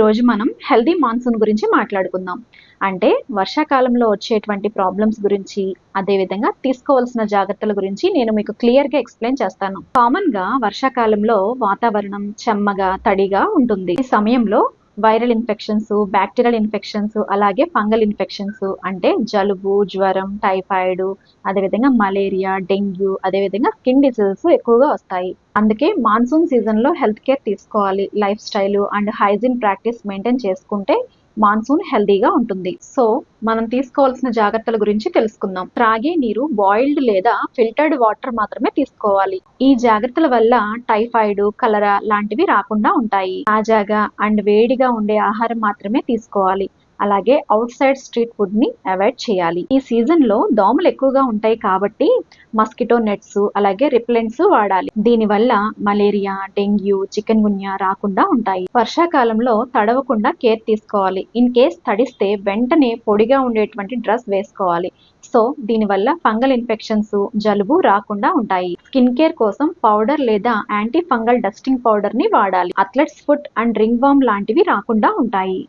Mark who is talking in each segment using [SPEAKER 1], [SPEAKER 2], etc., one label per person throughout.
[SPEAKER 1] రోజు మనం healthy monsoon గురించి మాట్లాడుకుందాం. అంటే వర్షాకాలంలో వచ్చేటువంటి ప్రాబ్లమ్స్ గురించి అదేవిధంగా తీసుకోవాల్సిన జాగ్రత్తల గురించి నేను మీకు క్లియర్గా ఎక్స్ప్లెయిన్ చేస్తాను. కామన్గా వర్షాకాలంలో వాతావరణం చెమ్మగా తడిగా ఉంటుంది. ఈ సమయంలో వైరల్ ఇన్ఫెక్షన్స్ బ్యాక్టీరియల్ ఇన్ఫెక్షన్స్ అలాగే ఫంగల్ ఇన్ఫెక్షన్స్ అంటే జలుబు జ్వరం టైఫాయిడ్ అదేవిధంగా మలేరియా డెంగ్యూ అదేవిధంగా స్కిన్ డిసీజెస్ ఎక్కువగా వస్తాయి. అందుకే మాన్సూన్ సీజన్లో హెల్త్ కేర్ తీసుకోవాలి lifestyle and hygiene practice maintain చేసుకుంటే మాన్సూన్ హెల్దీగా ఉంటుంది. సో మనం తీసుకోవాల్సిన జాగ్రత్తల గురించి తెలుసుకుందాం. త్రాగే నీరు బాయిల్డ్ లేదా ఫిల్టర్డ్ వాటర్ మాత్రమే తీసుకోవాలి. ఈ జాగ్రత్తల వల్ల టైఫాయిడ్ కలరా లాంటివి రాకుండా ఉంటాయి. తాజాగా అండ్ వేడిగా ఉండే ఆహారం మాత్రమే తీసుకోవాలి. అలాగే అవుట్ సైడ్ స్ట్రీట్ ఫుడ్ని అవాయిడ్ చేయాలి. ఈ సీజన్లో దోమలు ఎక్కువగా ఉంటాయి కాబట్టి మస్కిటో నెట్స్ అలాగే రిప్లెంట్స్ వాడాలి. దీనివల్ల మలేరియా డెంగ్యూ చికెన్ గున్యా రాకుండా ఉంటాయి. వర్షాకాలంలో తడవకుండా కేర్ తీసుకోవాలి. ఇన్ కేస్ తడిస్తే వెంటనే పొడిగా ఉండేటువంటి డ్రెస్ వేసుకోవాలి. సో దీనివల్ల ఫంగల్ ఇన్ఫెక్షన్స్ జలుబు రాకుండా ఉంటాయి. స్కిన్ కేర్ కోసం పౌడర్ లేదా యాంటీ ఫంగల్ డస్టింగ్ పౌడర్ని వాడాలి. Athlete's foot and ringworm లాంటివి రాకుండా ఉంటాయి.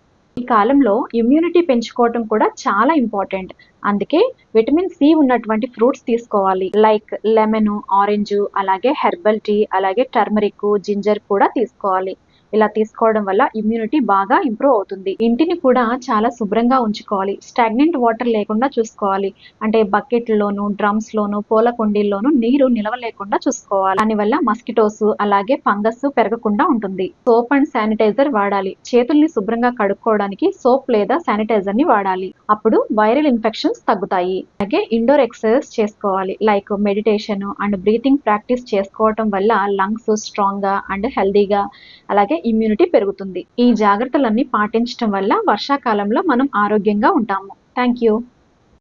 [SPEAKER 1] ఈ కాలంలో ఇమ్యూనిటీ పెంచుకోవటం కూడా చాలా ఇంపార్టెంట్ అందుకే విటమిన్ సి ఉన్నటువంటి ఫ్రూట్స్ తీసుకోవాలి. లైక్ లెమన్ ఆరెంజ్ అలాగే హెర్బల్ టీ అలాగే టర్మరిక్ జింజర్ కూడా తీసుకోవాలి. ఇలా తీసుకోవడం వల్ల ఇమ్యూనిటీ బాగా ఇంప్రూవ్ అవుతుంది. ఇంటిని కూడా చాలా శుభ్రంగా ఉంచుకోవాలి. స్టాగ్నెంట్ వాటర్ లేకుండా చూసుకోవాలి. అంటే బకెట్లోను డ్రమ్స్ లోను పూల కుండీల్లోనూ నీరు నిలవ లేకుండా చూసుకోవాలి. దానివల్ల మస్కిటోస్ అలాగే ఫంగస్ పెరగకుండా ఉంటుంది. సోప్ అండ్ శానిటైజర్ వాడాలి. చేతుల్ని శుభ్రంగా కడుక్కోవడానికి సోప్ లేదా శానిటైజర్ని వాడాలి. అప్పుడు వైరల్ ఇన్ఫెక్షన్స్ తగ్గుతాయి. అలాగే ఇండోర్ ఎక్సర్సైజ్ చేసుకోవాలి. Like meditation and breathing practice చేసుకోవటం వల్ల లంగ్స్ స్ట్రాంగ్గా అండ్ హెల్దీగా అలాగే ఇమ్యూనిటీ పెరుగుతుంది. ఈ జాగ్రత్తలన్నీ పాటించడం వల్ల వర్షాకాలంలో మనం ఆరోగ్యంగా ఉంటాము. Thank you